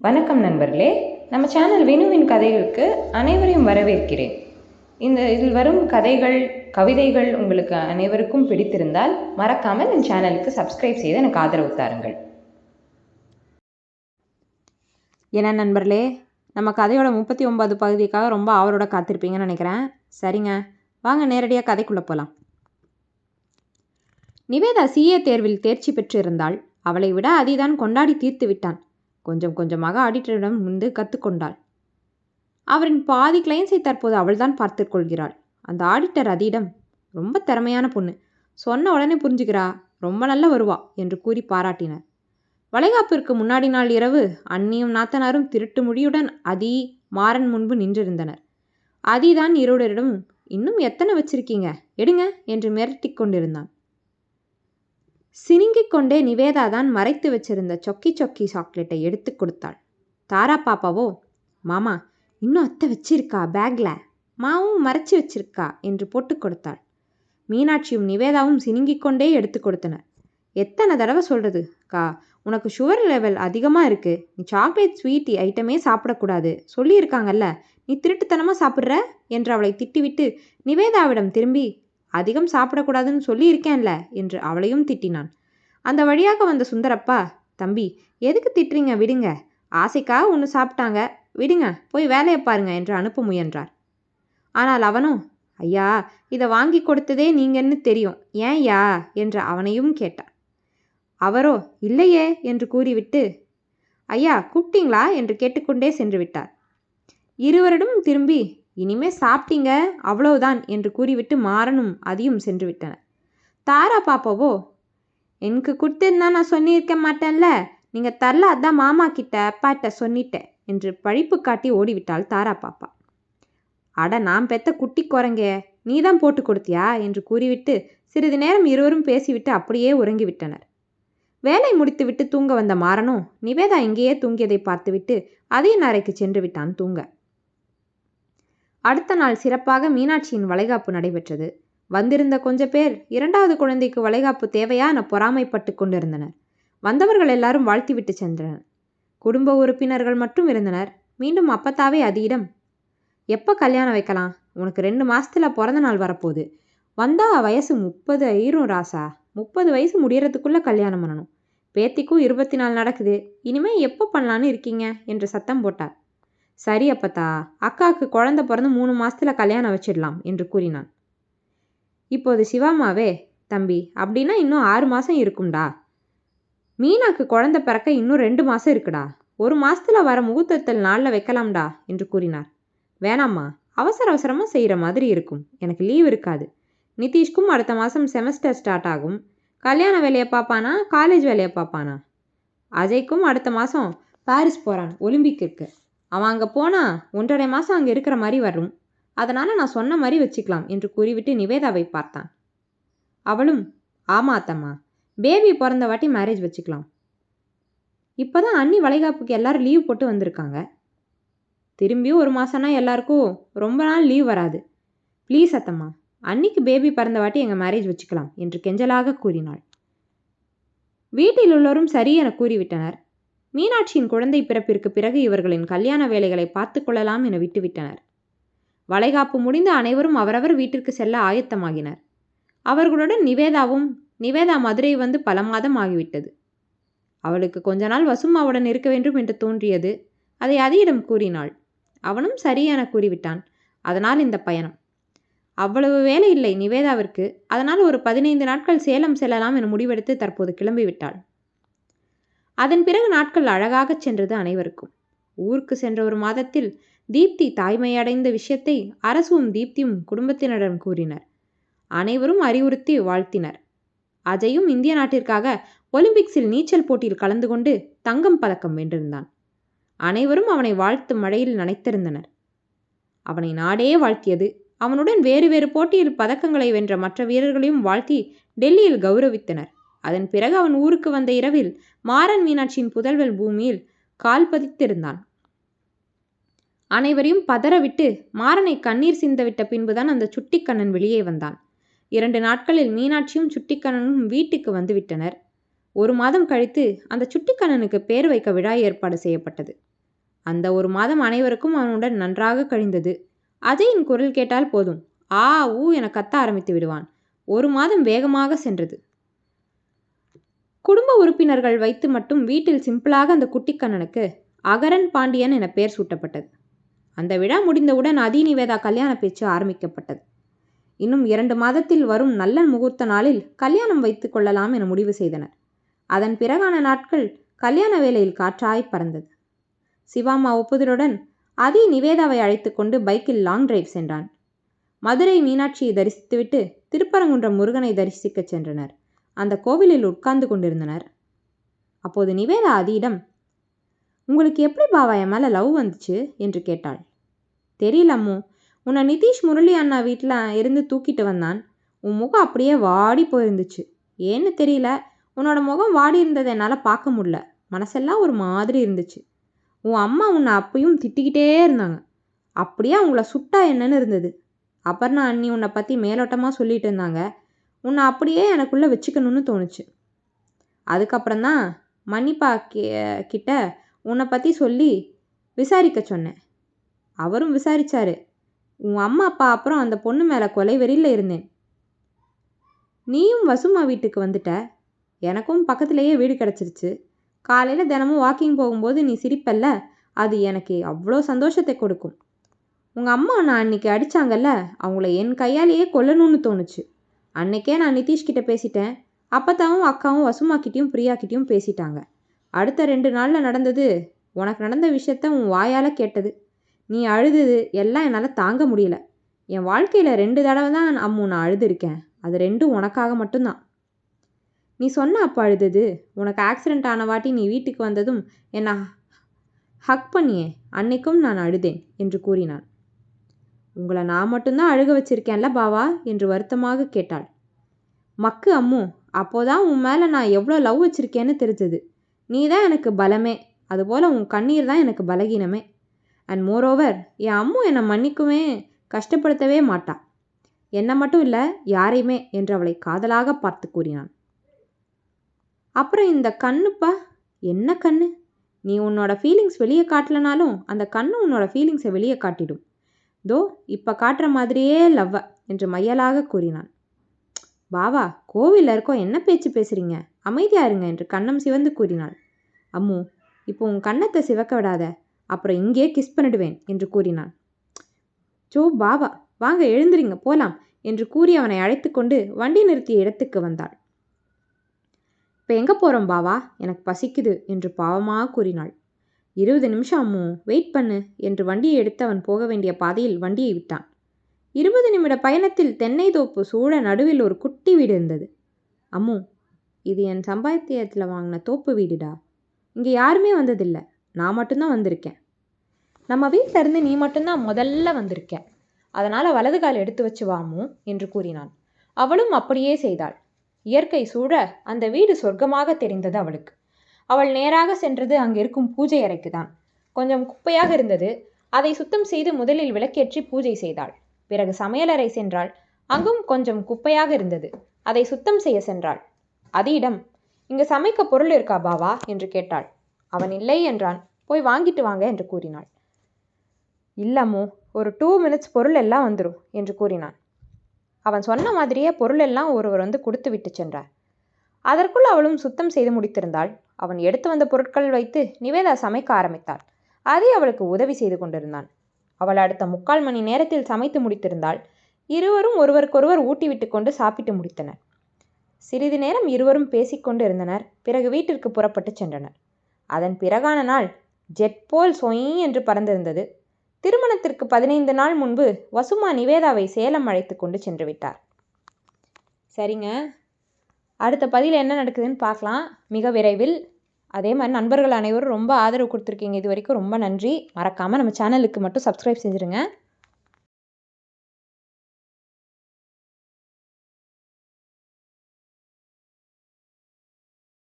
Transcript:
வணக்கம் நண்பர்களே. நம்ம சேனல் வினுவின் கதைகளுக்கு அனைவரையும் வரவேற்கிறேன். இந்த இதில் வரும் கதைகள் கவிதைகள் உங்களுக்கு அனைவருக்கும் பிடித்திருந்தால் மறக்காமல் என் சேனலுக்கு சப்ஸ்கிரைப் செய்து எனக்கு ஆதரவு தாருங்கள். என்ன நண்பர்களே நம்ம கதையோட முப்பத்தி ஒன்பது பகுதிக்காக ரொம்ப ஆவலோட காத்திருப்பீங்கன்னு நினைக்கிறேன். சரிங்க வாங்க நேரடியாக கதைக்குள்ளே போகலாம் நிவேதா சிஏ தேர்வில் தேர்ச்சி பெற்றிருந்தாள். அவளை விட அதிதான் கொண்டாடி தீர்த்து விட்டான். கொஞ்சம் கொஞ்சமாக ஆடிட்டரிடம் வந்து கற்றுக்கொண்டாள் அவரின் பாதி கிளைன்ஸை தற்போது அவள்தான் பார்த்து கொள்கிறாள். அந்த ஆடிட்டர் அதியிடம் ரொம்ப திறமையான பொண்ணு. சொன்ன உடனே புரிஞ்சுக்கிறா. ரொம்ப நல்லா வருவா என்று கூறி பாராட்டினார். வளைகாப்பிற்கு முன்னாடி நாள் இரவு அண்ணியும் நாத்தனாரும் திருட்டு முடியுடன் அதி மாறன் முன்பு நின்றிருந்தனர். அதிதான் இருவரிடம் இன்னும் எத்தனை வச்சிருக்கீங்க? எடுங்க என்று மிரட்டிக் கொண்டிருந்தான். சினிங்கிக் கொண்டே நிவேதா தான் மறைத்து வச்சிருந்த சொக்கி சொக்கி சாக்லேட்டை எடுத்து கொடுத்தாள். தாரா பாப்பாவோ மாமா இன்னும் அத்தை வச்சிருக்கா பேக்கில் மாவும் மறைச்சு வச்சிருக்கா? என்று போட்டு கொடுத்தாள். மீனாட்சியும் நிவேதாவும் சினிங்கிக் கொண்டே எடுத்து கொடுத்தனர். எத்தனை தடவை சொல்கிறது கா உனக்கு சுகர் லெவல் அதிகமாக இருக்குது நீ சாக்லேட் ஸ்வீட் ஐட்டமே சாப்பிடக்கூடாது. சொல்லியிருக்காங்கல்ல நீ திருட்டுத்தனமாக சாப்பிட்ற? என்று அவளை திட்டிவிட்டு நிவேதாவிடம் திரும்பி அதிகம் சாப்பிடக்கூடாதுன்னு சொல்லியிருக்கேன்ல என்று அவளையும் திட்டினான். அந்த வழியாக வந்த சுந்தரப்பா தம்பி எதுக்கு திட்டுறீங்க? விடுங்க. ஆசைக்காக ஒன்று சாப்பிட்டாங்க. விடுங்க போய் வேலையை பாருங்க என்று அனுப்ப முயன்றார். ஆனால் அவனும் ஐயா இதை வாங்கி கொடுத்ததே நீங்கன்னு தெரியும். ஏன் யா என்று அவனையும் கேட்டான். அவரோ இல்லையே என்று கூறிவிட்டு ஐயா கூப்பிட்டீங்களா? என்று கேட்டுக்கொண்டே சென்று விட்டார். இருவரிடம் திரும்பி இனிமே சாப்பிட்டீங்க அவ்வளவுதான் என்று கூறிவிட்டு மாறனும் அதியும் சென்று விட்டன. தாரா பாப்பாவோ? எனக்கு கொடுத்திருந்தா நான் சொல்லியிருக்க மாட்டேன்ல. நீங்கள் தரல அதான் மாமா கிட்ட அப்பாட்ட சொன்னிட்டேன் என்று பழிப்பு காட்டி ஓடிவிட்டாள் தாரா பாப்பா. அட நான் பெத்த குட்டி குரங்க நீ தான் போட்டு கொடுத்தியா? என்று கூறிவிட்டு சிறிது நேரம் இருவரும் பேசிவிட்டு அப்படியே உறங்கிவிட்டனர். வேலை முடித்துவிட்டு தூங்க வந்த மாறனும் நிவேதா இங்கேயே தூங்கியதை பார்த்துவிட்டு அதே அறைக்கு சென்று விட்டான் தூங்க. அடுத்த நாள் சிறப்பாக மீனாட்சியின் வளைகாப்பு நடைபெற்றது. வந்திருந்த கொஞ்ச பேர் இரண்டாவது குழந்தைக்கு வளைகாப்பு தேவையா என பொறாமைப்பட்டு கொண்டிருந்தனர். வந்தவர்கள் எல்லாரும் வாழ்த்திவிட்டு சென்றனர். குடும்ப உறுப்பினர்கள் மட்டும் இருந்தனர். மீண்டும் அப்பத்தாவே அதியிடம் எப்போ கல்யாணம் வைக்கலாம்? உனக்கு ரெண்டு மாசத்துல பிறந்த நாள் வரப்போகுது. வந்தா வயசு முப்பது ஆயிரும் ராசா. முப்பது வயசு முடியறதுக்குள்ள கல்யாணம் பண்ணணும். பேத்திக்கும் இருபத்தி நாலு நடக்குது. இனிமே எப்போ பண்ணலான்னு இருக்கீங்க? என்று சத்தம் போட்டார். சரி அப்பத்தா. அக்காவுக்கு குழந்தை பிறந்து மூணு மாசத்துல கல்யாணம் வச்சிடலாம் என்று கூறினான். இப்போது சிவாமாவே தம்பி அப்படின்னா இன்னும் ஆறு மாசம் இருக்கும்டா. மீனாக்கு குழந்தை பிறக்க இன்னும் ரெண்டு மாசம் இருக்குடா. ஒரு மாசத்துல வர முகூர்த்தத்தில் நாளில் வைக்கலாம்டா என்று கூறினார். வேணாம்மா அவசர அவசரமாக செய்கிற மாதிரி இருக்கும். எனக்கு லீவ் இருக்காது. நிதிஷ்கும் அடுத்த மாதம் செமஸ்டர் ஸ்டார்ட் ஆகும். கல்யாண வேலையை பார்ப்பானா காலேஜ் வேலையை பார்ப்பானா? அஜய்க்கும் அடுத்த மாதம் பாரிஸ் போகிறான் ஒலிம்பிக்கிற்கு. அவன் அங்கே போனால் ஒன்றரை மாதம் அங்கே இருக்கிற மாதிரி வரும். அதனால் நான் சொன்ன மாதிரி வச்சுக்கலாம் என்று கூறிவிட்டு நிவேதாவை பார்த்தான். அவளும் ஆமா அத்தம்மா பேபி பிறந்த வாட்டி மேரேஜ் வச்சுக்கலாம். இப்போ தான் அண்ணி வளைகாப்புக்கு எல்லாரும் லீவ் போட்டு வந்திருக்காங்க. திரும்பியும் ஒரு மாதம்னா எல்லாருக்கும் ரொம்ப நாள் லீவ் வராது. ப்ளீஸ் அத்தம்மா அன்னிக்கு பேபி பிறந்த வாட்டி எங்கள் மேரேஜ் வச்சுக்கலாம் என்று கெஞ்சலாக கூறினாள். வீட்டில் உள்ளோரும் சரி என கூறிவிட்டனர். மீனாட்சியின் குழந்தை பிறப்பிற்கு பிறகு இவர்களின் கல்யாண வேலைகளை பார்த்து கொள்ளலாம் என விட்டுவிட்டனர். வளைகாப்பு முடிந்து அனைவரும் அவரவர் வீட்டிற்கு செல்ல ஆயத்தமாகினர். அவர்களுடன் நிவேதாவும் நிவேதா மதுரை வந்து பல மாதம் ஆகிவிட்டது. அவளுக்கு கொஞ்ச நாள் வசுமாவுடன் இருக்க வேண்டும் என்று தோன்றியது. அதை அதியிடம் கூறினாள். அவனும் சரி என கூறிவிட்டான். அதனால் இந்த பயணம். அவ்வளவு வேலை இல்லை நிவேதாவிற்கு. அதனால் ஒரு பதினைந்து நாட்கள் சேலம் செல்லலாம் என முடிவெடுத்து தற்போது கிளம்பிவிட்டாள். அதன் பிறகு நாட்கள் அழகாகச் சென்றது அனைவருக்கும். ஊருக்கு சென்ற ஒரு மாதத்தில் தீப்தி தாய்மையடைந்த விஷயத்தை அரசும் தீப்தியும் குடும்பத்தினரிடம் கூறினர். அனைவரும் அறிவுறுத்தி வாழ்த்தினர். அஜயும் இந்திய நாட்டிற்காக ஒலிம்பிக்ஸில் நீச்சல் போட்டியில் கலந்து கொண்டு தங்கம் பதக்கம் வென்றிருந்தான். அனைவரும் அவனை வாழ்த்து மழையில் நனைத்திருந்தனர். அவனை நாடே வாழ்த்தியது அவனுடன் வேறு வேறு போட்டியில் பதக்கங்களை வென்ற மற்ற வீரர்களையும் வாழ்த்தி டெல்லியில் கௌரவித்தனர். அதன் பிறகு அவன் ஊருக்கு வந்த இரவில் மாறன் மீனாட்சியின் புதல்வல் பூமியில் கால் பதித்திருந்தான். அனைவரையும் பதறவிட்டு மாறனை கண்ணீர் சிந்தவிட்ட பின்புதான் அந்த சுட்டிக்கண்ணன் வெளியே வந்தான். இரண்டு நாட்களில் மீனாட்சியும் சுட்டிக்கண்ணனும் வீட்டுக்கு வந்துவிட்டனர். ஒரு மாதம் கழித்து அந்த சுட்டிக்கண்ணனுக்கு பேர் வைக்க விழா ஏற்பாடு செய்யப்பட்டது. அந்த ஒரு மாதம் அனைவருக்கும் அவனுடன் நன்றாக கழிந்தது. அஜயின் குரல் கேட்டால் போதும். ஆ ஊ என கத்த ஆரம்பித்து விடுவான். ஒரு மாதம் வேகமாக சென்றது. குடும்ப உறுப்பினர்கள் வைத்து மட்டும் வீட்டில் சிம்பிளாக அந்த குட்டிக்கண்ணனுக்கு அகரன் பாண்டியன் என பெயர் சூட்டப்பட்டது. அந்த விழா முடிந்தவுடன் அதி நிவேதா கல்யாண பேச்சு ஆரம்பிக்கப்பட்டது. இன்னும் இரண்டு மாதத்தில் வரும் நல்ல முகூர்த்த நாளில் கல்யாணம் வைத்துக் கொள்ளலாம் என முடிவு செய்தனர். அதன் பிறகான நாட்கள் கல்யாண வேலையில் காற்றாய் பறந்தது. சிவாமா ஒப்புதலுடன் அதி நிவேதாவை அழைத்து கொண்டு பைக்கில் லாங் டிரைவ் சென்றான். மதுரை மீனாட்சியை தரிசித்துவிட்டு திருப்பரங்குன்றம் முருகனை தரிசிக்கச் சென்றனர். அந்த கோவிலில் உட்கார்ந்து கொண்டிருந்தனர். அப்போது நிவேதா அதியிடம் உங்களுக்கு எப்படி பாவா என் மேலே லவ் வந்துச்சு? என்று கேட்டாள். தெரியல அம்மு. உன்னை நிதிஷ் முரளி அண்ணா வீட்டில் இருந்து தூக்கிட்டு வந்தான். உன் முகம் அப்படியே வாடி போயிருந்துச்சு. ஏன்னு தெரியல. உன்னோட முகம் வாடி இருந்ததை என்னால் பார்க்க முடியல. மனசெல்லாம் ஒரு மாதிரி இருந்துச்சு. உன் அம்மா உன்னை அப்பயும் திட்டிக்கிட்டே இருந்தாங்க. அப்படியே அவங்கள சுட்டா என்னன்னு இருந்தது. அபர்ணா அண்ணி உன்னை பற்றி மேலோட்டமாக சொல்லிட்டு இருந்தாங்க. உன்னை அப்படியே எனக்குள்ளே வச்சுக்கணும்னு தோணுச்சு. அதுக்கப்புறம் தான் மன்னிப்பா கி- கிட்ட உன்னை பற்றி சொல்லி விசாரிக்க சொன்னேன். அவரும் விசாரித்தார் உன் அம்மா அப்பா அப்புறம் அந்த பொண்ணு மேலே கொலை வெறியில் இருந்தேன். நீயும் வசுமா வீட்டுக்கு வந்துட்ட. எனக்கும் பக்கத்துலேயே வீடு கிடச்சிருச்சு. காலையில் தினமும் வாக்கிங் போகும்போது நீ சிரிப்பல்ல. அது எனக்கு அவ்வளோ சந்தோஷத்தை கொடுக்கும். உங்கள் அம்மா நான் அன்றைக்கி அடித்தாங்கல்ல அவங்கள என் கையாலேயே கொல்லணும்னு தோணுச்சு. அன்னைக்கே நான் நிதிஷ் கிட்ட பேசிட்டேன். அப்பத்தாவும் அக்காவும் வசுமாக்கிட்டேயும் பிரியாக்கிட்டேயும் பேசிட்டாங்க. அடுத்த ரெண்டு நாளில் நடந்தது உனக்கு நடந்த விஷயத்த உன் வாயால் கேட்டது. நீ அழுதது எல்லாம் என்னால் தாங்க முடியல. என் வாழ்க்கையில் ரெண்டு தடவை தான் அம்மு நான் அழுதுருக்கேன். அது ரெண்டும் உனக்காக மட்டும்தான். நீ சொன்ன அப்போ அழுதது உனக்கு ஆக்சிடெண்ட் ஆன வாட்டி நீ வீட்டுக்கு வந்ததும் என்னை ஹக் பண்ணியே அன்னைக்கும் நான் அழுதேன் என்று கூறினான். உங்களை நான் மட்டும்தான் அழுக வச்சிருக்கேன்ல பாவா? என்று வருத்தமாக கேட்டாள். மக்கு அம்மு அப்போதான் உன் மேலே நான் எவ்வளோ லவ் வச்சிருக்கேன்னு தெரிஞ்சது. நீ தான் எனக்கு பலமே. அதுபோல் உன் கண்ணீர் தான் எனக்கு பலகீனமே. அண்ட் மோரோவர் என் அம்மு என்னை மன்னிக்குமே கஷ்டப்படுத்தவே மாட்டா. என்னை மட்டும் இல்லை யாரையுமே என்று அவளை காதலாக பார்த்து கூறினான். அப்புறம் இந்த கண்ணுப்பா என்ன கண்ணு? நீ உன்னோட ஃபீலிங்ஸ் வெளியே காட்டலனாலும் அந்த கண்ணு உன்னோட ஃபீலிங்ஸை வெளியே காட்டிடும். தோ இப்போ காட்டுற மாதிரியே லவ்வ என்று மையலாக கூறினான். பாவா கோவிலில் இருக்கோம் என்ன பேச்சு பேசுறீங்க? அமைதியா இருங்க என்று கண்ணம் சிவந்து கூறினாள். அம்மு இப்போ உன் கண்ணத்தை சிவக்க விடாத அப்புறம் இங்கேயே கிஸ் பண்ணிடுவேன் என்று கூறினான் ஜோ பாவா வாங்க எழுந்திரிங்க போலாம் என்று கூறி அவனை அழைத்து கொண்டு வண்டி நிறுத்திய இடத்துக்கு வந்தாள். இப்போ எங்கே போகிறோம் பாவா எனக்கு பசிக்குது என்று பாவமாக கூறினாள். இருபது நிமிஷம் அம்மு வெயிட் பண்ணு என்று வண்டியை எடுத்து அவன் போக வேண்டிய பாதையில் வண்டியை விட்டான். இருபது நிமிட பயணத்தில் தென்னை தோப்பு சூழ நடுவில் ஒரு குட்டி வீடு இருந்தது. அம்மு இது என் சம்பாத்தியத்தில் வாங்கின தோப்பு வீடுடா. இங்கே யாருமே வந்ததில்லை. நான் மட்டும்தான் வந்திருக்கேன். நம்ம வீட்டில் இருந்து நீ மட்டும்தான் முதல்ல வந்திருக்க அதனால் வலது கால் எடுத்து வச்சு வாமு என்று கூறினான். அவளும் அப்படியே செய்தாள். இயற்கை சூழ அந்த வீடு சொர்க்கமாக தெரிந்தது அவளுக்கு. அவள் நேராக சென்றது அங்கிருக்கும் பூஜை அறைக்கு தான் கொஞ்சம் குப்பையாக இருந்தது. அதை சுத்தம் செய்து முதலில் விளக்கேற்றி பூஜை செய்தாள். பிறகு சமையலறை சென்றாள். அங்கும் கொஞ்சம் குப்பையாக இருந்தது. அதை சுத்தம் செய்ய சென்றாள். அதியிடம் இங்கு சமைக்க பொருள் இருக்கா பாவா? என்று கேட்டாள். அவன் இல்லை என்றான். போய் வாங்கிட்டு வாங்க என்று கூறினாள். இல்லம்மோ ஒரு டூ மினிட்ஸ் பொருள் எல்லாம் வந்துடும் என்று கூறினான். அவன் சொன்ன மாதிரியே பொருள் எல்லாம் ஒருவர் வந்து கொடுத்து விட்டு சென்றார். அதற்குள் அவளும் சுத்தம் செய்து முடித்திருந்தாள். அவன் எடுத்து வந்த பொருட்கள் வைத்து நிவேதா சமைக்க ஆரம்பித்தாள். அதை அவளுக்கு உதவி செய்து கொண்டிருந்தான். அவள் அடுத்த முக்கால் மணி நேரத்தில் சமைத்து முடித்திருந்தாள். இருவரும் ஒருவருக்கொருவர் ஊட்டிவிட்டு கொண்டு சாப்பிட்டு முடித்தனர். சிறிது நேரம் இருவரும் பேசிக்கொண்டு இருந்தனர். பிறகு வீட்டிற்கு புறப்பட்டு சென்றனர். அதன் பிறகான நாள் ஜெட் போல் சொய் என்று பறந்திருந்தது. திருமணத்திற்கு பதினைந்து நாள் முன்பு வசுமா நிவேதாவை சேலம் அழைத்து கொண்டு சென்று விட்டார். சரிங்க. அடுத்த பதில் என்ன நடக்குதுன்னு பார்க்கலாம். மிக விரைவில். அதே மாதிரி நண்பர்கள் அனைவரும் ரொம்ப ஆதரவு கொடுத்துருக்கீங்க. இது வரைக்கும் ரொம்ப நன்றி. மறக்காமல் நம்ம சேனலுக்கு மட்டும் சப்ஸ்கிரைப் செஞ்சுருங்க.